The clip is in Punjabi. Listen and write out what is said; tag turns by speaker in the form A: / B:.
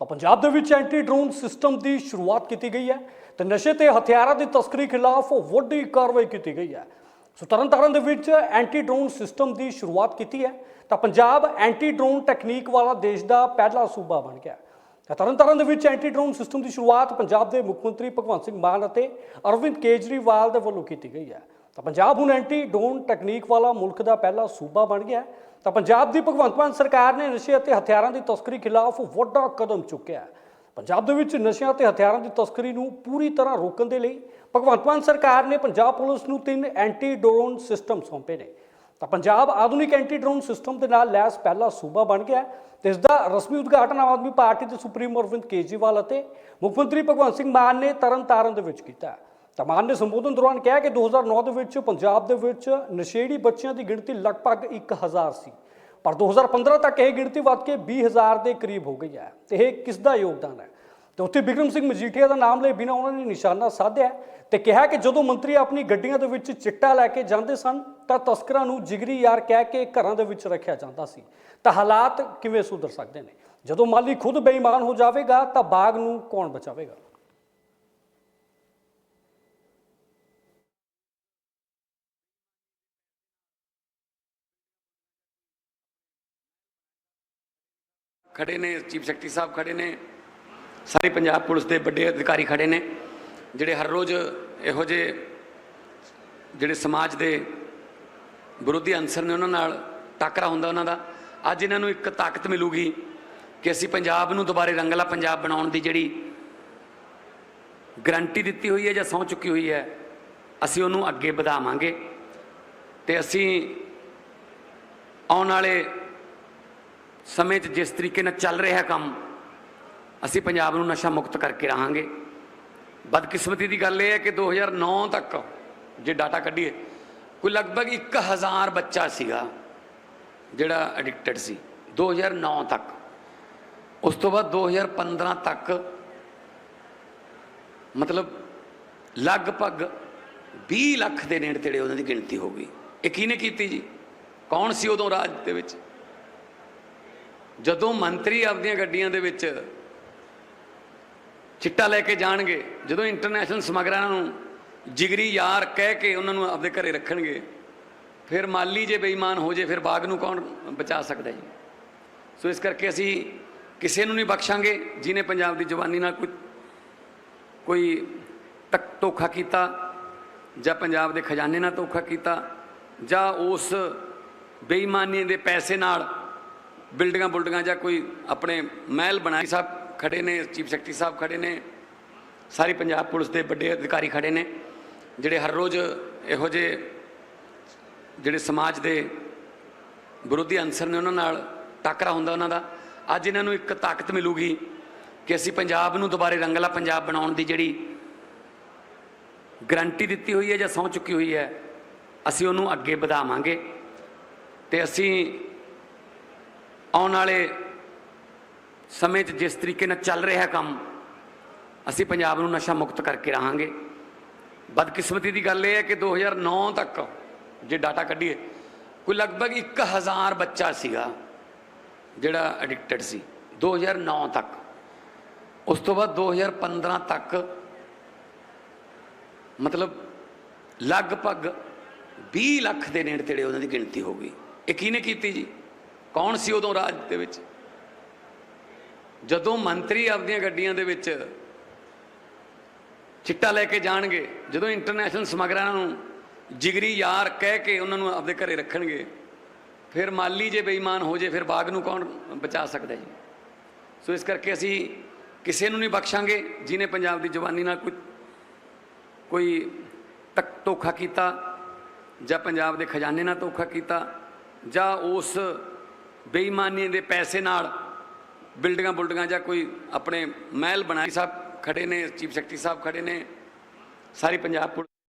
A: ਤਾਂ ਪੰਜਾਬ ਦੇ ਵਿੱਚ ਐਂਟੀ ਡਰੋਨ ਸਿਸਟਮ ਦੀ ਸ਼ੁਰੂਆਤ ਕੀਤੀ ਗਈ ਹੈ ਤੇ ਨਸ਼ੇ ਤੇ ਹਥਿਆਰਾਂ ਦੀ ਤਸਕਰੀ ਖਿਲਾਫ ਵੱਡੀ ਕਾਰਵਾਈ ਕੀਤੀ ਗਈ ਹੈ। ਸੋ ਤਰਨਤਾਰਨ ਦੇ ਵਿੱਚ ਐਂਟੀ ਡਰੋਨ ਸਿਸਟਮ ਦੀ ਸ਼ੁਰੂਆਤ ਕੀਤੀ ਹੈ ਤਾਂ ਪੰਜਾਬ ਐਂਟੀ ਡਰੋਨ ਟੈਕਨੀਕ ਵਾਲਾ ਦੇਸ਼ ਦਾ ਪਹਿਲਾ ਸੂਬਾ ਬਣ ਗਿਆ। ਤਾਂ ਤਰਨਤਾਰਨ ਦੇ ਵਿੱਚ ਐਂਟੀ ਡਰੋਨ ਸਿਸਟਮ ਦੀ ਸ਼ੁਰੂਆਤ ਪੰਜਾਬ ਦੇ ਮੁੱਖ ਮੰਤਰੀ ਭਗਵੰਤ ਸਿੰਘ ਮਾਨ ਅਤੇ ਅਰਵਿੰਦ ਕੇਜਰੀਵਾਲ ਦੇ ਵੱਲੋਂ ਕੀਤੀ ਗਈ ਹੈ। ਤਾਂ ਪੰਜਾਬ ਹੁਣ ਐਂਟੀ ਡਰੋਨ ਟੈਕਨੀਕ ਵਾਲਾ ਮੁਲਕ ਦਾ ਪਹਿਲਾ ਸੂਬਾ ਬਣ ਗਿਆ ਤਾਂ ਪੰਜਾਬ ਦੀ ਭਗਵੰਤ ਮਾਨ ਸਰਕਾਰ ਨੇ ਨਸ਼ੇ ਅਤੇ ਹਥਿਆਰਾਂ ਦੀ ਤਸਕਰੀ ਖਿਲਾਫ ਵੱਡਾ ਕਦਮ ਚੁੱਕਿਆ ਪੰਜਾਬ ਦੇ ਵਿੱਚ ਨਸ਼ਿਆਂ ਅਤੇ ਹਥਿਆਰਾਂ ਦੀ ਤਸਕਰੀ ਨੂੰ ਪੂਰੀ ਤਰ੍ਹਾਂ ਰੋਕਣ ਦੇ ਲਈ ਭਗਵੰਤ ਮਾਨ ਸਰਕਾਰ ਨੇ ਪੰਜਾਬ ਪੁਲਿਸ ਨੂੰ ਤਿੰਨ ਐਂਟੀ ਡਰੋਨ ਸਿਸਟਮ ਸੌਂਪੇ ਨੇ। ਤਾਂ ਪੰਜਾਬ ਆਧੁਨਿਕ ਐਂਟੀ ਡਰੋਨ ਸਿਸਟਮ ਦੇ ਨਾਲ ਲੈਸ ਪਹਿਲਾ ਸੂਬਾ ਬਣ ਗਿਆ ਹੈ ਤੇ ਇਸ ਦਾ ਰਸਮੀ ਉਦਘਾਟਨ ਆਮ ਆਦਮੀ ਪਾਰਟੀ ਦੇ ਸੁਪਰੀਮੋ ਅਰਵਿੰਦ ਕੇਜਰੀਵਾਲ ਅਤੇ ਮੁੱਖ ਮੰਤਰੀ ਭਗਵੰਤ ਸਿੰਘ ਮਾਨ ਨੇ ਤਰਨਤਾਰਨ ਦੇ ਵਿੱਚ ਕੀਤਾ ਧਮਾਨ ਨੇ ਸੰਬੋਧਨ ਦੌਰਾਨ ਕਿਹਾ ਕਿ 2009 ਦੇ ਵਿੱਚ ਪੰਜਾਬ ਦੇ ਵਿੱਚ ਨਸ਼ੇੜੀ ਬੱਚਿਆਂ ਦੀ ਗਿਣਤੀ ਲਗਭਗ 1000 ਸੀ। ਪਰ 2015 ਤੱਕ ਇਹ ਗਿਣਤੀ ਵੱਧ ਕੇ 20000 ਦੇ ਕਰੀਬ ਹੋ ਗਈ ਹੈ। ਤੇ ਇਹ ਕਿਸ ਦਾ ਯੋਗਦਾਨ ਹੈ? ਤੇ ਉੱਥੇ ਬਿਕਰਮ ਸਿੰਘ ਮਜੀਠੀਆ ਦਾ ਨਾਮ ਲਏ ਬਿਨਾਂ ਉਹਨਾਂ ਨੇ ਨਿਸ਼ਾਨਾ ਸਾਧਿਆ ਤੇ ਕਿਹਾ ਕਿ ਜਦੋਂ ਮੰਤਰੀ ਆਪਣੀ ਗੱਡੀਆਂ ਦੇ ਵਿੱਚ ਚਿੱਟਾ ਲੈ ਕੇ ਜਾਂਦੇ ਸਨ, ਤਾਂ ਤਸਕਰਾਂ ਨੂੰ ਜਿਗਰੀ ਯਾਰ ਕਹਿ ਕੇ ਘਰਾਂ ਦੇ ਵਿੱਚ ਰੱਖਿਆ ਜਾਂਦਾ ਸੀ। ਤਾਂ ਹਾਲਾਤ ਕਿਵੇਂ ਸੁਧਰ ਸਕਦੇ ਨੇ? ਜਦੋਂ ਮਾਲੀ ਖੁਦ ਬੇਈਮਾਨ ਹੋ ਜਾਵੇਗਾ, ਤਾਂ ਬਾਗ ਨੂੰ ਕੌਣ ਬਚਾਵੇਗਾ?
B: ਖੜੇ ਨੇ, ਚੀਫ ਸੈਕਟਰੀ ਸਾਹਿਬ ਖੜੇ ਨੇ, ਸਾਰੇ ਪੰਜਾਬ ਪੁਲਿਸ ਦੇ ਵੱਡੇ ਅਧਿਕਾਰੀ ਖੜੇ ਨੇ, ਜਿਹੜੇ ਹਰ ਰੋਜ਼ ਇਹੋ ਜਿਹੇ ਜਿਹੜੇ ਸਮਾਜ ਦੇ ਵਿਰੋਧੀ ਅੰਸਰ ਨੇ ਉਹਨਾਂ ਨਾਲ ਟਾਕਰਾ ਹੁੰਦਾ ਉਹਨਾਂ ਦਾ। ਅੱਜ ਇਹਨਾਂ ਨੂੰ ਇੱਕ ਤਾਕਤ ਮਿਲੂਗੀ ਕਿ ਅਸੀਂ ਪੰਜਾਬ ਨੂੰ ਦੁਬਾਰੇ ਰੰਗਲਾ ਪੰਜਾਬ ਬਣਾਉਣ ਦੀ ਜਿਹੜੀ ਗਰੰਟੀ ਦਿੱਤੀ ਹੋਈ ਹੈ ਜਾਂ ਸਹੁੰ ਚੁੱਕੀ ਹੋਈ ਹੈ, ਅਸੀਂ ਉਹਨੂੰ ਅੱਗੇ ਵਧਾਵਾਂਗੇ ਤੇ ਅਸੀਂ ਆਉਣ ਵਾਲੇ ਸਮੇਂ 'ਚ ਜਿਸ ਤਰੀਕੇ ਨਾਲ ਚੱਲ ਰਿਹਾ ਕੰਮ, ਅਸੀਂ ਪੰਜਾਬ ਨੂੰ ਨਸ਼ਾ ਮੁਕਤ ਕਰਕੇ ਰਹਾਂਗੇ। ਬਦਕਿਸਮਤੀ ਦੀ ਗੱਲ ਇਹ ਹੈ ਕਿ 2009 ਤੱਕ ਜੇ ਡਾਟਾ ਕੱਢੀਏ, ਕੋਈ ਲਗਭਗ 1000 ਬੱਚਾ ਸੀਗਾ ਜਿਹੜਾ ਐਡਿਕਟਡ ਸੀ 2009 ਤੱਕ। ਉਸ ਤੋਂ ਬਾਅਦ 2015 ਤੱਕ ਮਤਲਬ ਲਗਭਗ 20 ਲੱਖ ਦੇ ਨੇੜੇ ਤੇੜੇ ਉਹਨਾਂ ਦੀ ਗਿਣਤੀ ਹੋ ਗਈ। ਇਹ ਕਿਹਨੇ ਕੀਤੀ ਜੀ? ਕੌਣ ਸੀ ਉਦੋਂ ਰਾਜ ਦੇ ਵਿੱਚ? ਜਦੋਂ ਮੰਤਰੀ ਆਪਦੀਆਂ ਗੱਡੀਆਂ ਦੇ ਵਿੱਚ ਚਿੱਟਾ ਲੈ ਕੇ ਜਾਣਗੇ, ਜਦੋਂ ਇੰਟਰਨੈਸ਼ਨਲ ਸਮਗਲਰਾਂ ਨੂੰ ਜਿਗਰੀ ਯਾਰ ਕਹਿ ਕੇ ਉਹਨਾਂ ਨੂੰ ਆਪਦੇ ਘਰੇ ਰੱਖਣਗੇ, ਫਿਰ ਮਾਲੀ ਜੇ ਬੇਈਮਾਨ ਹੋ ਜੇ, ਫਿਰ ਬਾਗ ਨੂੰ ਕੌਣ ਬਚਾ ਸਕਦਾ ਜੀ? ਸੋ ਇਸ ਕਰਕੇ ਅਸੀਂ ਕਿਸੇ ਨੂੰ ਨਹੀਂ ਬਖਸ਼ਾਂਗੇ, ਜਿਨੇ ਪੰਜਾਬ ਦੀ ਜਵਾਨੀ ਨਾਲ ਕੋਈ ਕੋਈ ਤੱਕ ਧੋਖਾ ਕੀਤਾ, ਜਾਂ ਪੰਜਾਬ ਦੇ ਖਜ਼ਾਨੇ ਨਾਲ ਧੋਖਾ ਕੀਤਾ, ਜਾਂ ਉਸ ਬੇਈਮਾਨੀ ਦੇ ਪੈਸੇ ਨਾਲ ਬਿਲਡਿੰਗਾਂ ਬੁਲਡਿੰਗਾਂ ਜਾਂ ਕੋਈ ਆਪਣੇ ਮਹਿਲ ਬਣਾਈ ਸਾਹਿਬ ਖੜੇ ਨੇ, ਚੀਫ ਸੈਕਟਰੀ ਸਾਹਿਬ ਖੜੇ ਨੇ, ਸਾਰੀ ਪੰਜਾਬ ਪੁਲਿਸ ਦੇ ਵੱਡੇ ਅਧਿਕਾਰੀ ਖੜੇ ਨੇ, ਜਿਹੜੇ ਹਰ ਰੋਜ਼ ਇਹੋ ਜਿਹੇ ਜਿਹੜੇ ਸਮਾਜ ਦੇ ਵਿਰੋਧੀ ਅੰਸਰ ਨੇ ਉਹਨਾਂ ਨਾਲ ਟਾਕਰਾ ਹੁੰਦਾ ਉਹਨਾਂ ਦਾ। ਅੱਜ ਇਹਨਾਂ ਨੂੰ ਇੱਕ ਤਾਕਤ ਮਿਲੂਗੀ ਕਿ ਅਸੀਂ ਪੰਜਾਬ ਨੂੰ ਦੁਬਾਰੇ ਰੰਗਲਾ ਪੰਜਾਬ ਬਣਾਉਣ ਦੀ ਜਿਹੜੀ ਗਰੰਟੀ ਦਿੱਤੀ ਹੋਈ ਹੈ ਜਾਂ ਸਹੁੰ ਚੁੱਕੀ ਹੋਈ ਹੈ, ਅਸੀਂ ਉਹਨੂੰ ਅੱਗੇ ਵਧਾਵਾਂਗੇ ਤੇ ਅਸੀਂ ਆਉਣ ਵਾਲੇ ਸਮੇਂ 'ਚ ਜਿਸ ਤਰੀਕੇ ਨਾਲ ਚੱਲ ਰਿਹਾ ਕੰਮ, ਅਸੀਂ ਪੰਜਾਬ ਨੂੰ ਨਸ਼ਾ ਮੁਕਤ ਕਰਕੇ ਰਹਾਂਗੇ। ਬਦਕਿਸਮਤੀ ਦੀ ਗੱਲ ਇਹ ਹੈ ਕਿ 2009 ਤੱਕ ਜੇ ਡਾਟਾ ਕੱਢੀਏ, ਕੋਈ ਲਗਭਗ 1000 ਬੱਚਾ ਸੀਗਾ ਜਿਹੜਾ ਐਡਿਕਟਡ ਸੀ 2009 ਤੱਕ। ਉਸ ਤੋਂ ਬਾਅਦ 2015 ਤੱਕ ਮਤਲਬ ਲਗਭਗ 20 ਲੱਖ ਦੇ ਨੇੜੇ ਤੇੜੇ ਉਹਨਾਂ ਦੀ ਗਿਣਤੀ ਹੋ ਗਈ। ਇਹ ਕਿਹਨੇ ਕੀਤੀ ਜੀ? ਕੌਣ ਸੀ ਉਦੋਂ ਰਾਜ ਦੇ ਵਿੱਚ? ਜਦੋਂ ਮੰਤਰੀ ਆਪਦੀਆਂ ਗੱਡੀਆਂ ਦੇ ਵਿੱਚ ਚਿੱਟਾ ਲੈ ਕੇ ਜਾਣਗੇ, ਜਦੋਂ ਇੰਟਰਨੈਸ਼ਨਲ ਸਮਗਲਰਾਂ ਨੂੰ ਜਿਗਰੀ ਯਾਰ ਕਹਿ ਕੇ ਉਹਨਾਂ ਨੂੰ ਆਪਦੇ ਘਰੇ ਰੱਖਣਗੇ, ਫਿਰ ਮਾਲੀ ਜੇ ਬੇਈਮਾਨ ਹੋ ਜੇ, ਫਿਰ ਬਾਗ ਨੂੰ ਕੌਣ ਬਚਾ ਸਕਦਾ ਜੀ? ਸੋ ਇਸ ਕਰਕੇ ਅਸੀਂ ਕਿਸੇ ਨੂੰ ਨਹੀਂ ਬਖਸ਼ਾਂਗੇ, ਜਿਨੇ ਪੰਜਾਬ ਦੀ ਜਵਾਨੀ ਨਾਲ ਕੋਈ ਕੋਈ ਤੱਕ ਧੋਖਾ ਕੀਤਾ, ਜਾਂ ਪੰਜਾਬ ਦੇ ਖਜ਼ਾਨੇ ਨਾਲ ਧੋਖਾ ਕੀਤਾ, ਜਾਂ ਉਸ ਬੇਈਮਾਨੀ ਦੇ ਪੈਸੇ ਨਾਲ ਬਿਲਡਿੰਗਾਂ ਬੁਲਡਿੰਗਾਂ ਜਾਂ ਕੋਈ ਆਪਣੇ ਮਹਿਲ ਬਣਾਈ ਸਾਹਿਬ ਖੜੇ ਨੇ, ਚੀਫ ਸੈਕਟਰੀ ਸਾਹਿਬ ਖੜੇ ਨੇ, ਸਾਰੀ ਪੰਜਾਬ ਪੁਲਿਸ